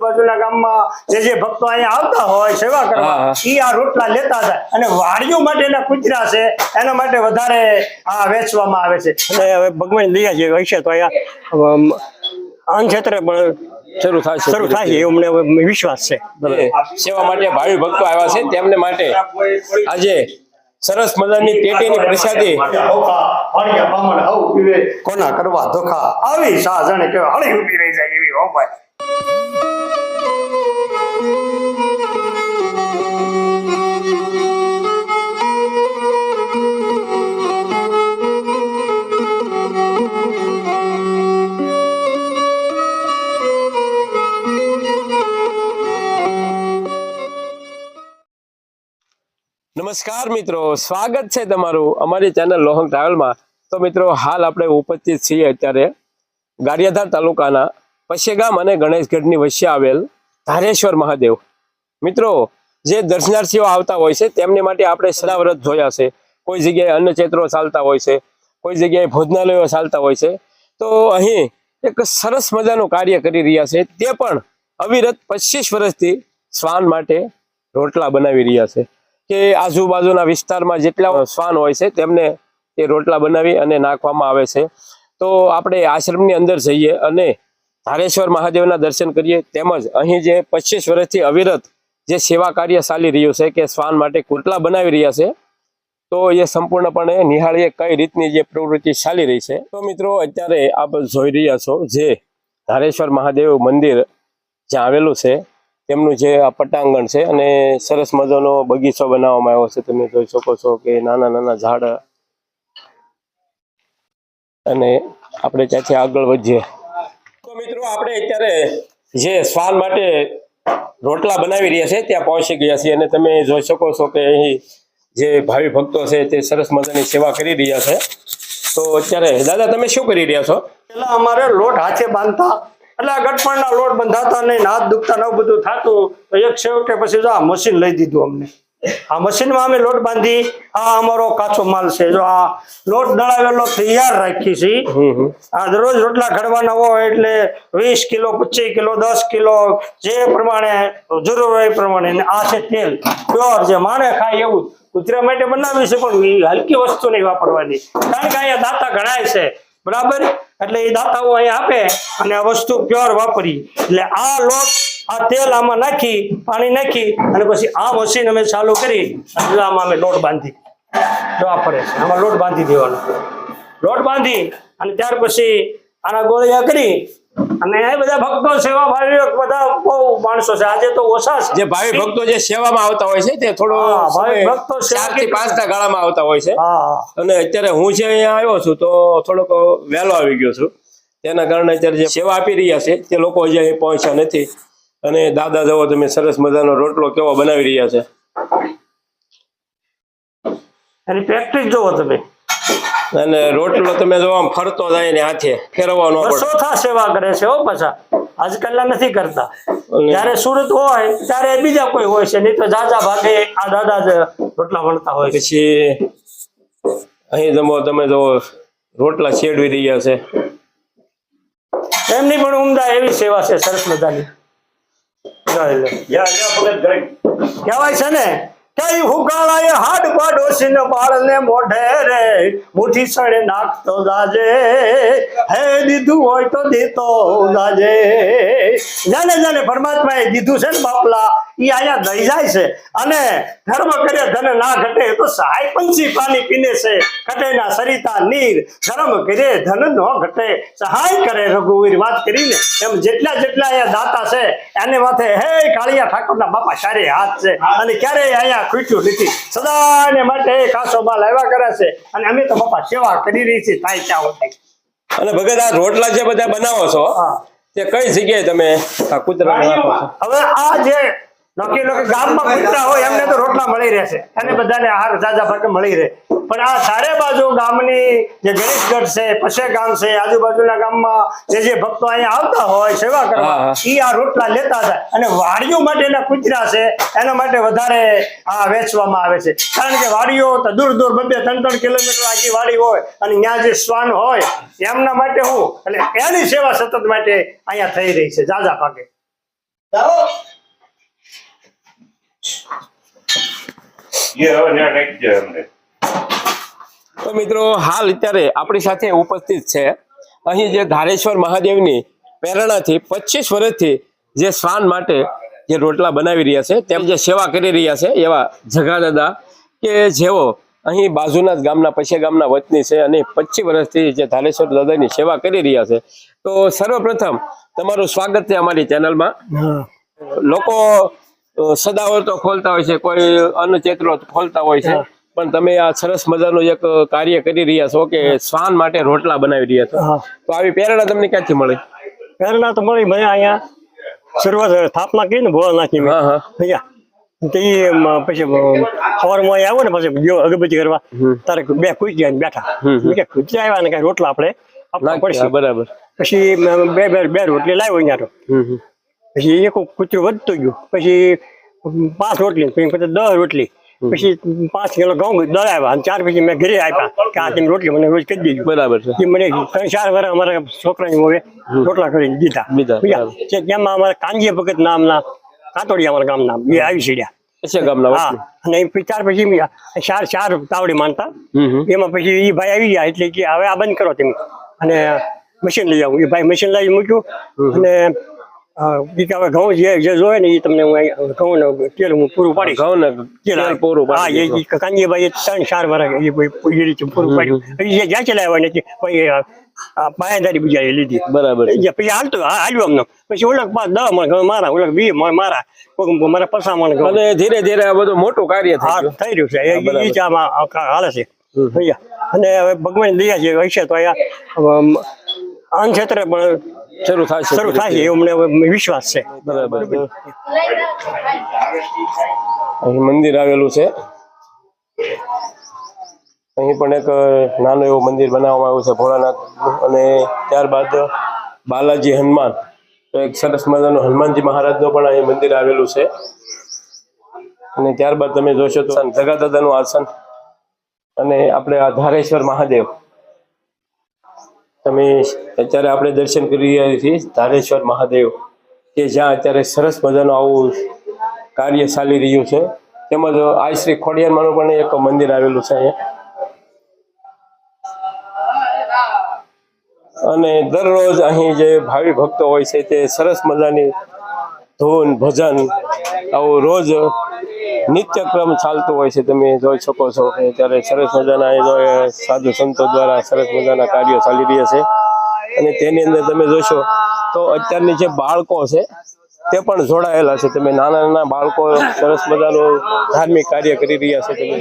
બાજુના ગામમાં જે જે ભક્તો અહીંયા આવતા હોય સેવા કરવા એ આ રોટલા લેતા હતા અને વાડીઓ માટેના કુતરા છે એના માટે વધારે આ વેચવામાં આવે છે. હવે ભગવાન દયા જે હોય છે તો અહીંયા આન ક્ષેત્રે પણ શરૂ થાય શરૂ થાય એવું મને વિશ્વાસ છે. સેવા માટે ભાવિ ભક્તો આવ્યા છે તેમને માટે આજે સરસ મજાની ટેટીની પ્રસાદી. કોના કરવા ધોખા? આવી સા જાણે કેવા હળી ઊભી રહી જાય એવી હો ભાઈ. નમસ્કાર મિત્રો, સ્વાગત છે તમારું અમારી ચેનલ લોહંગ ટ્રાવેલમાં. તો મિત્રો, હાલ આપણે ઉપસ્થિત છીએ અત્યારે ગારિયાધાર તાલુકાના પશેગામ અને ગણેશગઢની વચ્ચે આવેલ ધારેશ્વર મહાદેવ. મિત્રો, જે દર્શનાર્થીઓ આવતા હોય છે, તેમની માટે આપણે સદાવ્રત જોયા છે. કોઈ જગ્યાએ અન્નક્ષેત્રો ચાલતા હોય છે, કોઈ જગ્યાએ ભોજનાલયો ચાલતા હોય છે. તો અહીં એક સરસ મજાનું કાર્ય કરી રહ્યા છે. તે પણ અવિરત પચીસ વર્ષથી શ્વાન માટે રોટલા બનાવી રહ્યા છે. કે આજુબાજુના વિસ્તારમાં જેટલા શ્વાન હોય છે, તેમને એ રોટલા બનાવી અને નાખવામાં આવે છે. તો આપણે આશ્રમની અંદર જઈએ અને ધારેશ્વર મહાદેવના દર્શન કરીએ. તેમજ અહીં જે પચીસ વર્ષથી અવિરત જે સેવા કાર્ય ચાલી રહ્યું છે, કે શ્વાન માટે કુટલા બનાવી રહ્યા છે, તો એ સંપૂર્ણપણે નિહાળીએ કઈ રીતની જે પ્રવૃત્તિ ચાલી રહી છે. તો મિત્રો, અત્યારે આપ જોઈ રહ્યા છો જે ધારેશ્વર મહાદેવ મંદિર જ્યાં આવેલું છે તેમનું જે પટાંગણ છે અને સરસ મજાનો બગીચો બનાવવામાં આવ્યો છે. તમે જોઈ શકો છો કે નાના નાના ઝાડ અને આપણે ત્યાંથી આગળ વધીએ. તો મિત્રો, આપણે અત્યારે જે શ્વાન માટે રોટલા બનાવી રહ્યા છે, ત્યાં પહોંચી ગયા છીએ અને તમે જોઈ શકો છો કે અહીં જે ભાવિ ભક્તો છે તે સરસ મજાની સેવા કરી રહ્યા છે. તો અત્યારે, દાદા, તમે શું કરી રહ્યા છો? પેલા અમારે લોટ હાથે બાંધતા એટલે આ ગટપણના લોટ બંધાતા નહીં હાથ દુખતા ને બધું થતું તો એક છેવટે પછી જો આ મશીન લઈ દીધું અમને. આ મશીનમાં અમે લોટ બાંધી આ અમારો કાચો માલ છે. જો આ લોટ દળાવેલો તૈયાર રાખી છે. આ દરરોજ રોટલા ઘડવાના હોય એટલે વીસ કિલો પચીસ કિલો દસ કિલો જે પ્રમાણે જરૂર હોય એ પ્રમાણે. આ છે તેલ. પ્યોર જે માને ખાય એવું. કુતરા માટે બનાવ્યું છે પણ હલકી વસ્તુ નહીં વાપરવાની. કારણ કે અહીંયા દાતા ગણાય છે. બરાબર? એટલે એ દાતાઓ અહીંયા આપે અને આ વસ્તુ પ્યોર વાપરી. એટલે આ લોટ, આ તેલ આમાં નાખી, પાણી નાખી અને પછી આ મશીન અમે ચાલુ કરી જો આમાં અમે લોટ બાંધી. જવા પડે છે. આમાં લોટ બાંધી દેવાનો. લોટ બાંધી અને ત્યાર પછી આના ગોળિયા કરી અને એ બધા ભક્તો સેવા ભાવીઓ બધા બહુ માણસો છે. આજે તો ઓછા જે ભાવિ ભક્તો જે સેવામાં આવતા હોય છે તે થોડો ભાવિ ભક્તો ચારથી પાંચ ના ગાળામાં આવતા હોય છે. અને અત્યારે હું જે અહીંયા આવ્યો છું તો થોડોક વહેલો આવી ગયો છું. તેના કારણે અત્યારે જે સેવા આપી રહ્યા છે તે લોકો હજી અહીં પહોંચ્યા નથી. અને દાદા જવો તમે સરસ મજાનો રોટલો કેવો બનાવી રહ્યા છે. એની પ્રેક્ટિસ જોવો તમે. અને રોટલો તમે જો આમ ફરતો જાય ને હાથે ફેરવવાનો પડે. સેવા કરે છે હો પાછા? આજકાલના નથી કરતા. જ્યારે સુરત હોય ત્યારે બીજા કોઈ હોય છે નહીં તો જાજા ભાગે આ દાદા જ રોટલા વણતા હોય પછી અહીં જમો તમે જો રોટલા છેડવી રહ્યા છે. એમની પણ ઉમદા એવી સેવા છે સરસ મજાની. કહેવાય છે ને કઈ હુકાળાએ હાડ પાડોશી ને બાળને મોઢે રે. મુઠી સડે નાખતો જાજે. હે દીધું હોય તો દેતો જાજે. જાને જાને, પરમાત્માએ દીધું છે ને બાપલા એ અહીંયા દઈ જાય છે. અને ધર્મ કરે ધન ના ઘટે તો સહાય પંચી પાણી પીને છે. ઘટે ના સરિતા નીર ધર્મ કરે ધન નો ઘટે. સહાય કરે રઘુવીર, વાત કરીને એમ જેટલા જેટલા અહીંયા દાતા છે, એને માથે હે કાળિયા ઠાકોરના બાપા સારી હાથ છે. અને ક્યારેય અહીંયા ખૂટ્યું નથી. સદાને માટે કાસો માલ આવ્યા કરે છે. અને અમે તો બાપા સેવા કરી રહી છીએ થાય ત્યાં અને ભગત આ રોટલા જે બધા બનાવો છો તે કઈ જગ્યાએ તમે આ કૂતરાને હવે આ જે નોકી લોકો ગામમાં કૂતરા હોય એમને તો રોટલા મળી રહેશે. અને બધાને આહાર જાજા ભાગે મળી રહે. પણ આ ચારે બાજુ ગામની જે ગણેશગઢ છે પશે ગામ છે આજુબાજુના ગામમાં જે જે ભક્તો અહીંયા આવતા હોય સેવા કરવા એ આ રોટલા લેતા જાય. અને વાડીઓ માટેના કુતરા છે એના માટે વધારે આ વેચવામાં આવે છે. કારણ કે વાડીઓ તો દૂર દૂર બબે ત્રણ ત્રણ કિલોમીટર આખી વાડી હોય અને ત્યાં જે શ્વાન હોય એમના માટે હું એટલે એની સેવા સતત માટે અહીંયા થઈ રહી છે જાજા ભાગે એ હવે ન્યા નાખી દે અમને તો મિત્રો હાલ અત્યારે આપણી સાથે ઉપસ્થિત છે. અહીં જે ધારેશ્વર મહાદેવની પ્રેરણાથી પચીસ વર્ષથી જે શ્વાન માટે જે રોટલા બનાવી રહ્યા છે તેમ જે સેવા કરી રહ્યા છે એવા જગાદાદા કે જેઓ અહીં બાજુના જ ગામના પછી ગામના વતની છે અને પચીસ વર્ષથી જે ધારેશ્વર દાદાની સેવા કરી રહ્યા છે. તો સર્વપ્રથમ તમારું સ્વાગત છે અમારી ચેનલમાં. લોકો સદાવર તો ખોલતા હોય છે કોઈ અન્નચેત્રો ખોલતા હોય છે. પણ તમે આ સરસ મજાનું એક કાર્ય કરી રહ્યા છો કે શ્વાન માટે રોટલા બનાવી રહ્યા છો. તો આવી પ્રેરણા તમને ક્યાંથી મળી? પહેલા તો મળી મને અહીંયા શરૂઆત સ્થાપના કરી ને ભોળા નાખી હા હા. અહીંયા. તે પછી સવારમાં અહીં આવો ને પછી અગરબત્તી કરવા. તારે બે કુચી આવીને બેઠા. કુચી આવ્યા ને કઈ રોટલા આપણે આપવા પડશે. બરાબર. પછી બે બે રોટલી લાવ્યો અહીંયા તો. પછી એક કૂતરું વધતું ગયું. પછી પાંચ રોટલી પછી પછી દસ રોટલી પછી પાંચ કિલો ઘઉં દળાવ્યા અને ચાર પછી મેં ઘરે આપ્યા કે આ તમે રોટલી મને રોજ કરી દેજો. બરાબર છે. મને ત્રણ ચાર વાર અમારા છોકરાને હવે રોટલા કરીને દીધા. દીધા, તેમાં અમારા કાંજીય ભગત નામના કાતોડિયા અમારા ગામના એ આવી સીડ્યા પૈસા ગામના હા. અને ચાર પછી ચાર ચાર તાવડી માનતા. એમાં પછી એ ભાઈ આવી ગયા એટલે કે હવે આ બંધ કરો તમે. અને મશીન લઈ આવું. એ ભાઈ મશીન લાવી મૂક્યું. અને હવે ઘઉં જે જે જોવે ને એ તમને હું ઘઉં ને તેલ હું પૂરું પાડી ઘઉં ને તેલ પૂરું હા એ દીધું. ઈ કાનજીભાઈ એ ત્રણ ચાર વર્ષ એ રીતે પૂરું પાડ્યું. જે જ્યાં ચલાવ્યા નથી પછી પાયાદારી બીજા લીધી. બરાબર. એ પછી હાલતું હાલ્યું અમને પછી ઓળખ પાંચ દસ મણ મારા ઓળખ બી મણ મારા મારા પસા મણ અને ધીરે ધીરે આ બધું મોટું કાર્ય થઈ રહ્યું છે. એ- જ હાલે છે. અને હવે ભગવાન દયા છે હશે તો અહીંયા અન્ન ક્ષેત્રે પણ શરૂ થશે શરૂ થાય છે એવો મને વિશ્વાસ છે. બરાબર. છે. અહીં મંદિર આવેલું છે. અહીં પણ એક નાનું એવું મંદિર બનાવવામાં આવ્યું છે ભોળાનાથ. અને ત્યારબાદ બાલાજી હનુમાન. તો એક સરસ મજાનું હનુમાનજી મહારાજનું પણ અહીં મંદિર આવેલું છે. અને ત્યારબાદ તમે જોશો તો જગાદાદાનું આસન. અને આપણે આ ધારેશ્વર મહાદેવ. તમે અત્યારે આપણે દર્શન કરી રહ્યા છીએ ધારેશ્વર મહાદેવ, કે જ્યાં અત્યારે સરસ મજાનું આવું કાર્ય ચાલી રહ્યું છે. તેમજ આ શ્રી ખોડિયારમાંનું પણ એક મંદિર આવેલું છે અહીંયા. અને દરરોજ અહીં જે ભાવિ ભક્તો હોય છે તે સરસ મજાની ધૂન ભજન આવું રોજ નિત્યક્રમ ચાલતો હોય છે, તમે જોઈ શકો છો કે ત્યારે સરસ મજાના સાધુ સંતો દ્વારા સરસ મજાના કાર્યો ચાલી રહ્યા છે. અને તેની અંદર તમે જોશો તો અત્યારની જે બાળકો છે, તે પણ જોડાયેલા છે. તમે નાના નાના બાળકો સરસ મજાનું ધાર્મિક કાર્ય કરી રહ્યા છે. તમે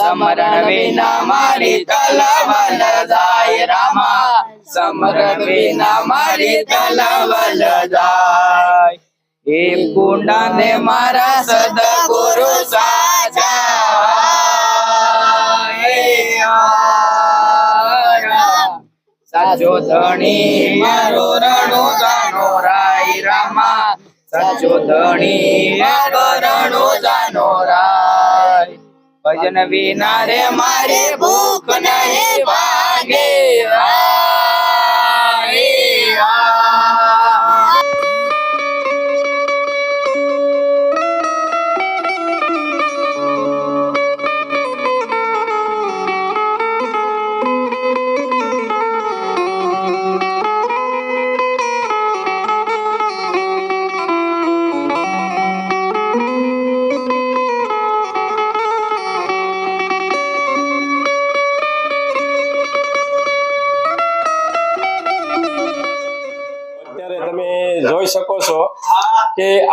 જોઈ શકો. ભાગે સમરણ વિના મારી તલવલ જાય રામા સમરણ વિના મારી તલવલ જાય એ કુંડા ને મારા સદગુરુ સાચા એ આરા. સાચો ધણી મારો રણો જાનો રાય રામા સાચો ભજન વિના રે મારે ભૂખ નહીં વાગે.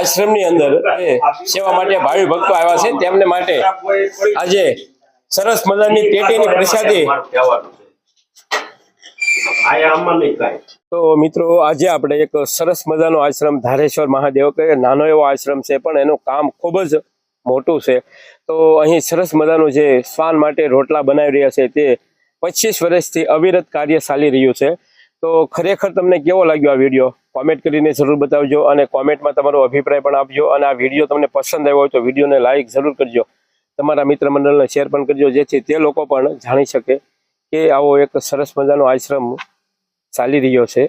આશ્રમની અંદર સેવા માટે ભાવિ ભક્તો આવ્યા છે. તેમને માટે આજે સરસ મજાની પેટીની પ્રસાદી. તો મિત્રો, આજે આપણે એક સરસ મજાનો આશ્રમ ધારેશ્વર મહાદેવ કે નાનો એવો આશ્રમ છે, પણ એનું કામ ખૂબ જ મોટું છે. તો અહીં સરસ મજાનું જે શ્વાન માટે રોટલા બનાવી રહ્યા છે, તે પચીસ વર્ષથી અવિરત કાર્ય ચાલી રહ્યું છે. તો ખરેખર તમને કેવો લાગ્યો આ વીડિયો? કોમેન્ટ કરીને જરૂર બતાવજો અને કોમેન્ટમાં તમારો અભિપ્રાય પણ આપજો અને આ વીડિયો તમને પસંદ આવ્યો હોય તો વિડીયોને લાઇક જરૂર કરજો. તમારા મિત્ર મંડળને શેર પણ કરજો, જેથી તે લોકો પણ જાણી શકે કે આવો એક સરસ મજાનો આશ્રમ ચાલી રહ્યો છે.